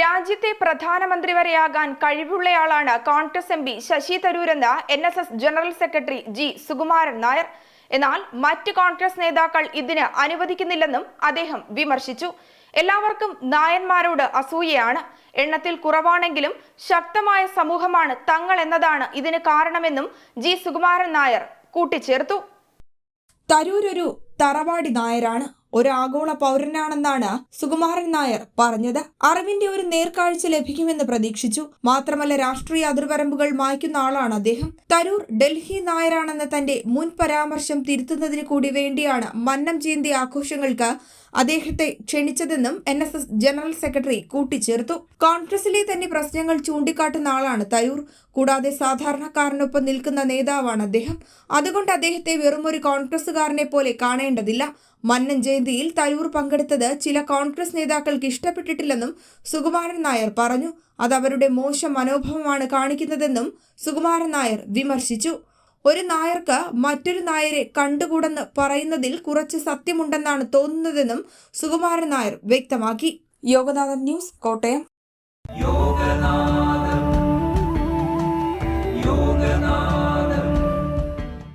രാജ്യത്തെ പ്രധാനമന്ത്രി വരെയാകാൻ കഴിവുള്ളയാളാണ് Congress M P Shashi തരൂരെന്ന് N S S general secretary G Sukumaran Nair. എന്നാൽ മറ്റ് കോൺഗ്രസ് നേതാക്കൾ ഇതിന് അനുവദിക്കുന്നില്ലെന്നും അദ്ദേഹം വിമർശിച്ചു. എല്ലാവർക്കും നായന്മാരോട് അസൂയയാണ്. എണ്ണത്തിൽ കുറവാണെങ്കിലും ശക്തമായ സമൂഹമാണ് തങ്ങൾ എന്നതാണ് ഇതിന് കാരണമെന്നും ജി സുകുമാരൻ നായർ കൂട്ടിച്ചേർത്തു. തരൂരൊരു തറവാടി നായരാണ്. ഒരു ആഗോള പൗരനാണെന്നാണ് സുകുമാരൻ നായർ പറഞ്ഞത്. അറിവിന്റെ ഒരു നേർക്കാഴ്ച ലഭിക്കുമെന്ന് പ്രതീക്ഷിച്ചു. മാത്രമല്ല രാഷ്ട്രീയ അതിർവരമ്പുകൾ മായ്ക്കുന്ന ആളാണ് അദ്ദേഹം. തരൂർ ഡൽഹി നായരാണെന്ന തന്റെ മുൻ പരാമർശം തിരുത്തുന്നതിന് കൂടി വേണ്ടിയാണ് മന്നം ജയന്തി ആഘോഷങ്ങൾക്ക് അദ്ദേഹത്തെ ക്ഷണിച്ചതെന്നും N S S general secretary കൂട്ടിച്ചേർത്തു. കോൺഗ്രസിലെ തന്നെ പ്രശ്നങ്ങൾ ചൂണ്ടിക്കാട്ടുന്ന ആളാണ് തരൂർ. കൂടാതെ സാധാരണക്കാരനൊപ്പം നിൽക്കുന്ന നേതാവാണ് അദ്ദേഹം. അതുകൊണ്ട് അദ്ദേഹത്തെ വെറുമൊരു കോൺഗ്രസുകാരനെ പോലെ കാണേണ്ടതില്ല. മന്നൻ ജയന്തിയിൽ തരൂർ പങ്കെടുത്തത് ചില കോൺഗ്രസ് നേതാക്കൾക്ക് ഇഷ്ടപ്പെട്ടിട്ടില്ലെന്നും സുകുമാരൻ നായർ പറഞ്ഞു. അത് അവരുടെ മോശം മനോഭാവമാണ് കാണിക്കുന്നതെന്നും സുകുമാരൻ നായർ വിമർശിച്ചു. ഒരു നായർക്ക് മറ്റൊരു നായരെ കണ്ടുകൂടെന്ന് പറയുന്നതിൽ കുറച്ച് സത്യമുണ്ടെന്നാണ് തോന്നുന്നതെന്നും സുകുമാരൻ നായർ വ്യക്തമാക്കി. യോഗനാഥൻ ന്യൂസ് കോട്ടയം.